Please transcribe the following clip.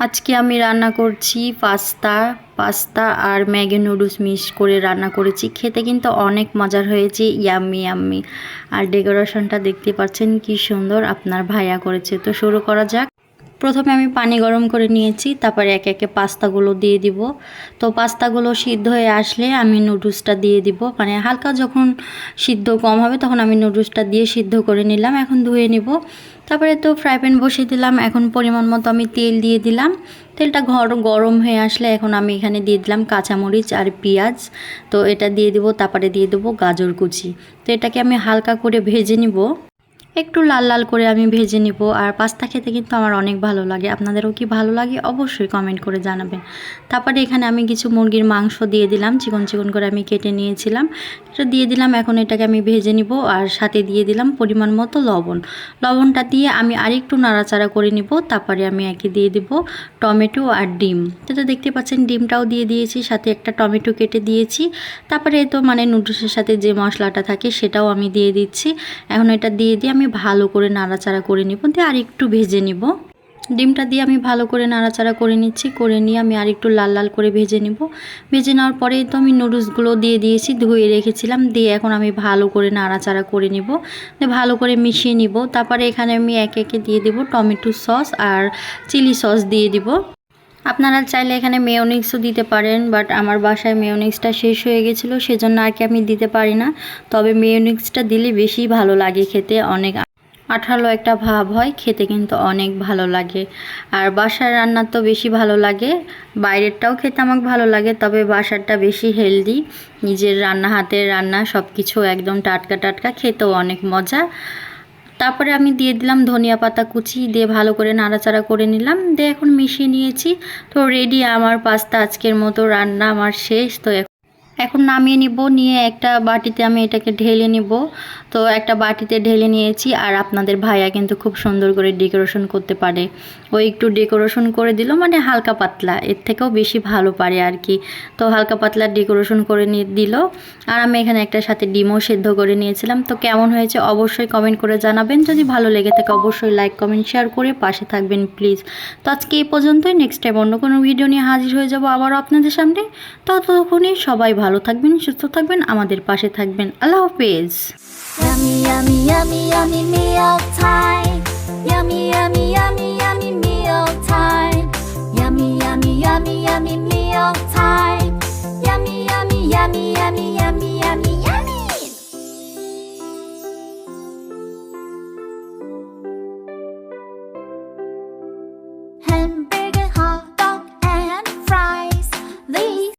আজকে আমি রান্না করছি পাস্তা পাস্তা আর ম্যাগি নুডলস মিক্স করে রান্না করেছি। খেতে কিন্তু অনেক মজার হয়েছে, ইয়াম্মি ইয়াম্মি। আর ডেকোরেশনটা দেখতে পাচ্ছেন কি সুন্দর আপনার ভাইয়া করেছে। তো শুরু করা যাক। প্রথমে আমি পানি গরম করে নিয়েছি, তারপরে একে একে পাস্তাগুলো দিয়ে দিব। তো পাস্তাগুলো সিদ্ধ হয়ে আসলে আমি নুডলসটা দিয়ে দিব। মানে হালকা যখন সিদ্ধ কম হবে তখন আমি নুডলসটা দিয়ে সিদ্ধ করে নিলাম, এখন ধুয়ে নিব। তারপরে তো ফ্রাই প্যান বসিয়ে দিলাম, এখন পরিমাণ মতো আমি তেল দিয়ে দিলাম। তেলটা ঘর, গরম হয়ে আসলে এখন আমি এখানে দিয়ে দিলাম কাঁচামরিচ আর পেঁয়াজ। তো এটা দিয়ে দিব, তারপরে দিয়ে দেবো গাজর কুচি। তো এটাকে আমি হালকা করে ভেজে নিব। একটু লাল লাল করে আমি ভেজে নিব। আর পাস্তা খেতে কিন্তু আমার অনেক ভালো লাগে। আপনাদেরও কি ভালো লাগে? অবশ্যই কমেন্ট করে জানাবেন। তারপরে এখানে আমি কিছু মুরগির মাংস দিয়ে দিলাম। চিকন চিকন করে আমি কেটে নিয়েছিলাম। এটা দিয়ে দিলাম, এখন এটাকে আমি ভেজে নিব। আর সাথে দিয়ে দিলাম পরিমাণ মতো লবণ। লবণটা দিয়ে আমি আরেকটু নাড়াচাড়া করে নিব। তারপরে আমি একে দিয়ে দিব টমেটো আর ডিম। তো তো দেখতে পাচ্ছেন, ডিমটাও দিয়ে দিয়েছি। সাথে একটা টমেটো কেটে দিয়েছি। তারপরে তো মানে নুডলসের সাথে যে মশলাটা থাকে সেটাও আমি দিয়ে দিচ্ছি। এখন এটা দিয়ে দিয়ে আমি ভালো করে নাড়াচাড়া করে নিব। দিয়ে আর একটু ভেজে নিব। ডিমটা দিয়ে আমি ভালো করে নাড়াচাড়া করে নিচ্ছি। করে নিয়ে আমি আর একটু লাল লাল করে ভেজে নিব। ভেজে নেওয়ার পরেই তো আমি নুডলসগুলো দিয়ে দিয়েছি, ধুয়ে রেখেছিলাম। দিয়ে এখন আমি ভালো করে নাড়াচাড়া করে নিব। দিয়ে ভালো করে মিশিয়ে নিব। তারপরে এখানে আমি একে একে দিয়ে দেব টমেটো সস আর চিলি সস দিয়ে দিব। আপনারা চাইলে এখানে মেয়োনিক্সও দিতে পারেন বাট আমার বাসায় মেয়োনিক্সটা শেষ হয়ে গেছিল, সেজন্য আর কি আমি দিতে পারি না। তবে মেয়োনিক্সটা দিলে বেশি ভালো লাগে খেতে, অনেক আঠালো একটা ভাব হয়, খেতে কিন্তু অনেক ভালো লাগে। আর বাসার রান্না তো বেশি ভালো লাগে, বাইরেরটাও খেতে আমাকে ভালো লাগে, তবে বাসারটা বেশি হেলদি নিজের রান্না, হাতের রান্না সব কিছু একদম টাটকা টাটকা, খেতেও অনেক মজা। তারপরে আমি দিয়ে দিলাম ধনিয়া পাতা কুচি, দিয়ে ভালো করে নাড়াচাড়া করে নিলাম। দিয়ে এখন মিশিয়ে নিয়েছি। তো রেডি আমার পাস্তা আজকের মতো, রান্না আমার শেষ। তো এখন নামিয়ে নিব, নিয়ে একটা বাটিতে আমি এটাকে ঢেলে নিব। তো একটা বাটিতে ঢেলে নিয়েছি আর আপনাদের ভাইয়া কিন্তু খুব সুন্দর করে ডেকোরেশন করতে পারে। ও একটু ডেকোরেশন করে দিল মানে হালকা পাতলা, এর থেকেও বেশি ভালো পারে আর কি। তো হালকা পাতলা ডেকোরেশন করে দিল। আর আমি এখানে একটা সাথে ডিমও সেদ্ধ করে নিয়েছিলাম। তো কেমন হয়েছে অবশ্যই কমেন্ট করে জানাবেন। যদি ভালো লেগে থাকে অবশ্যই লাইক কমেন্ট শেয়ার করে পাশে থাকবেন প্লিজ তো আজকে এই পর্যন্তই নেক্সট টাইম অন্য কোনো ভিডিও নিয়ে হাজির হয়ে যাব আবারও আপনাদের সামনে। ততক্ষণই সবাই ভালো থাকবেন সুস্থ থাকবেন আমাদের পাশে থাকবেন। আল্লাহ হাফেজ।